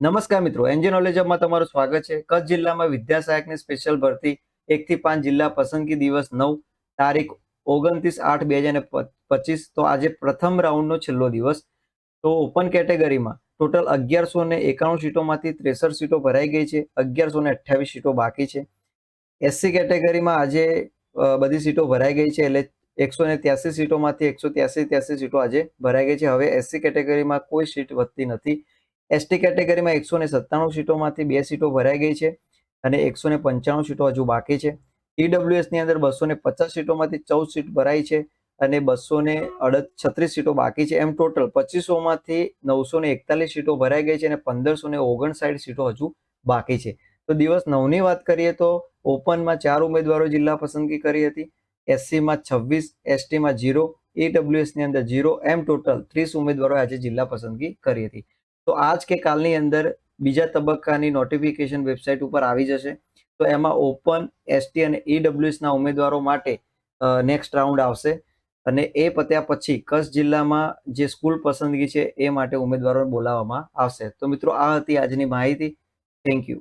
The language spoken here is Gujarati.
નમસ્કાર મિત્રો એનજી નોલેજમાં તમારું સ્વાગત છે. કચ્છ જિલ્લામાં વિદ્યા સહાયકની સ્પેશિયલ ભરતી એક થી પાંચ જિલ્લા પસંદગી દિવસ નવ તારીખ ઓગણત્રીસ આઠ બે હજાર પચીસ. તો આજે પ્રથમ રાઉન્ડનો છેલ્લો દિવસ. તો ઓપન કેટેગરીમાં ટોટલ અગિયારસો ને એકાણું સીટોમાંથી ત્રેસઠ સીટો ભરાઈ ગઈ છે. અગિયારસો ને અઠ્યાવીસ સીટો બાકી છે. એસસી કેટેગરીમાં આજે બધી સીટો ભરાઈ ગઈ છે. એટલે એકસો ને ત્યાસી સીટોમાંથી એકસો ત્યાસી ત્યાસી સીટો આજે ભરાઈ ગઈ છે. હવે એસસી કેટેગરીમાં કોઈ સીટ વધતી નથી. એસટી કેટેગરીમાં એકસો ને સત્તાણું સીટોમાંથી બે સીટો ભરાઈ ગઈ છે અને એકસો ને પંચાણું સીટો હજુ બાકી છે. ઈડબ્લ્યુએસની અંદર બસો ને પચાસ સીટોમાંથી ચૌદ સીટ ભરાઈ છે અને બસો ને અડત છત્રીસ સીટો બાકી છે. એમ ટોટલ પચીસોમાંથી નવસો ને એકતાલીસ સીટો ભરાઈ ગઈ છે અને પંદરસો ને ઓગણસાઠ સીટો હજુ બાકી છે. તો દિવસ નવની વાત કરીએ તો ઓપનમાં ચાર ઉમેદવારો જિલ્લા પસંદગી કરી હતી. એસસીમાં છવ્વીસ એસટીમાં જીરો ઈડબ્લ્યુએસની અંદર જીરો એમ ટોટલ ત્રીસ ઉમેદવારોએ આજે જિલ્લા પસંદગી કરી હતી. તો આજ કે કાલની અંદર બીજા તબક્કાની નોટિફિકેશન વેબસાઇટ ઉપર આવી જશે. તો એમાં ઓપન એસટી અને ઈડબ્લ્યુએસના ઉમેદવારો માટે નેક્સ્ટ રાઉન્ડ આવશે. અને એ પત્યા પછી કચ્છ જિલ્લામાં જે સ્કૂલ પસંદગી છે એ માટે ઉમેદવારો બોલાવવામાં આવશે. તો મિત્રો, આ હતી આજની માહિતી. Thank you